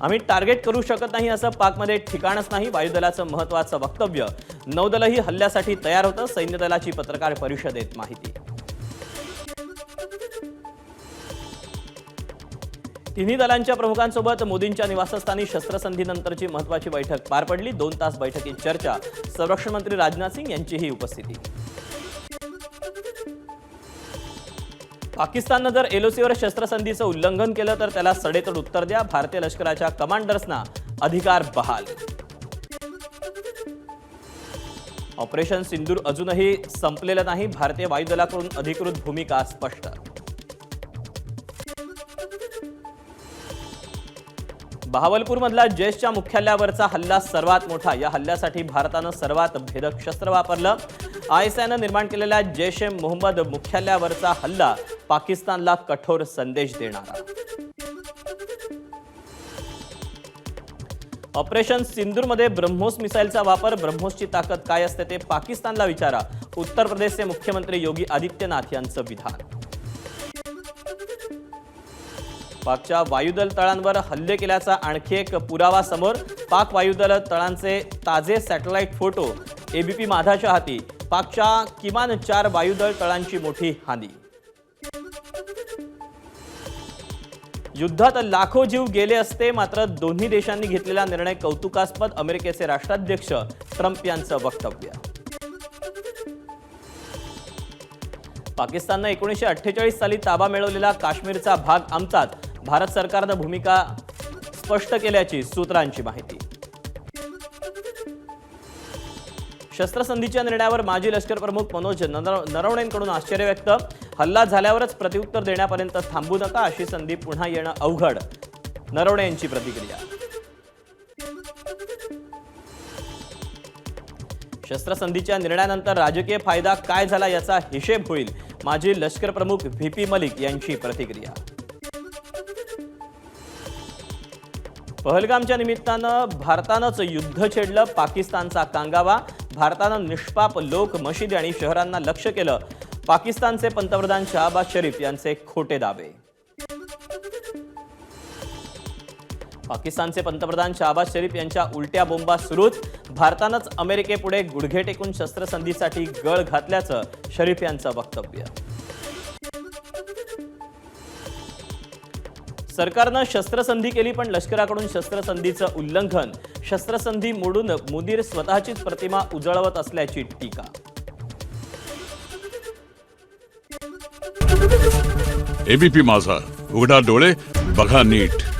आम्ही टार्गेट करू शकत नाही असं पाकमध्ये ठिकाणच नाही. वायुदलाचं महत्वाचं वक्तव्य. नौदलही हल्ल्यासाठी तयार होतं. सैन्य दलाची पत्रकार परिषदेत माहिती. तिन्ही दलांच्या प्रमुखांसोबत मोदींच्या निवासस्थानी शस्त्रसंधीनंतरची महत्वाची बैठक पार पडली. दोन तास बैठकीत चर्चा. संरक्षण मंत्री राजनाथ सिंग यांचीही उपस्थिती. पाकिस्ताननं जर एलओसीवर शस्त्रसंधीचं उल्लंघन केलं तर त्याला सडेतोड उत्तर द्या. भारतीय लष्कराच्या कमांडर्सना अधिकार बहाल. ऑपरेशन सिंदूर अजूनही संपलेलं नाही. भारतीय वायुदलाकडून अधिकृत भूमिका स्पष्ट. बहावलपूरमधला जैशच्या मुख्यालयावरचा हल्ला सर्वात मोठा. या हल्ल्यासाठी भारतानं सर्वात भेदक शस्त्र वापरलं. आयएसआयनं निर्माण केलेल्या जैश ए मोहम्मद मुख्यालयावरचा हल्ला पाकिस्तानला कठोर संदेश देणारा. ऑपरेशन सिंदूरमध्ये ब्रह्मोस मिसाईलचा वापर. ब्रह्मोसची ताकद काय असते ते पाकिस्तानला विचारा. उत्तर प्रदेशचे मुख्यमंत्री योगी आदित्यनाथ यांचं विधान. पाकच्या वायुदल तळांवर हल्ले केल्याचा आणखी एक पुरावा समोर. पाक वायुदल तळांचे ताजे सॅटेलाइट फोटो. एबीपी माधाच्या हाती. पाकच्या किमान चार वायुदल तळांची मोठी हानी. युद्धात लाखो जीव गेले असते मात्र दोन्ही देशांनी घेतलेला निर्णय कौतुकास्पद अमेरिकेचे राष्ट्राध्यक्ष ट्रम्प यांचं वक्तव्य. पाकिस्ताननं एकोणीसशे अठ्ठेचाळीस साली ताबा मिळवलेला काश्मीरचा भाग आमचाच भारत सरकारनं भूमिका स्पष्ट केल्याची सूत्रांची माहिती. शस्त्रसंधीच्या निर्णयावर माजी लष्कर प्रमुख मनोज नर- नरवणेंकडून आश्चर्य व्यक्त. हल्ला झाल्यावरच प्रत्युत्तर देण्यापर्यंत थांबू नका अशी संधी पुन्हा येणं अवघड नरवणे यांची प्रतिक्रिया. शस्त्रसंधीच्या निर्णयानंतर राजकीय फायदा काय झाला याचा हिशेब होईल माजी लष्कर प्रमुख व्ही पी मलिक यांची प्रतिक्रिया. पहलगामच्या निमित्तानं भारतानंच युद्ध छेडलं पाकिस्तानचा कांगावा. भारतानं निष्पाप लोक मशिदी आणि शहरांना लक्ष केलं. पाकिस्तानचे पंतप्रधान शहाबाज शरीफ यांचे खोटे दावे. पाकिस्तानचे पंतप्रधान शहाबाज शरीफ यांच्या उलट्या बोंबा सुरूच भारतानंच अमेरिकेपुढे गुडघे टेकून शस्त्रसंधीसाठी गळ घातल्याचं शरीफ यांचं वक्तव्य. सरकारनं शस्त्रसंधी केली पण लष्कराकडून शस्त्रसंधीचं उल्लंघन. शस्त्रसंधी मोडून मुदीर स्वतःचीच प्रतिमा उजळवत असल्याची टीका. एबीपी माझा. उघडा डोळे बघा नीट.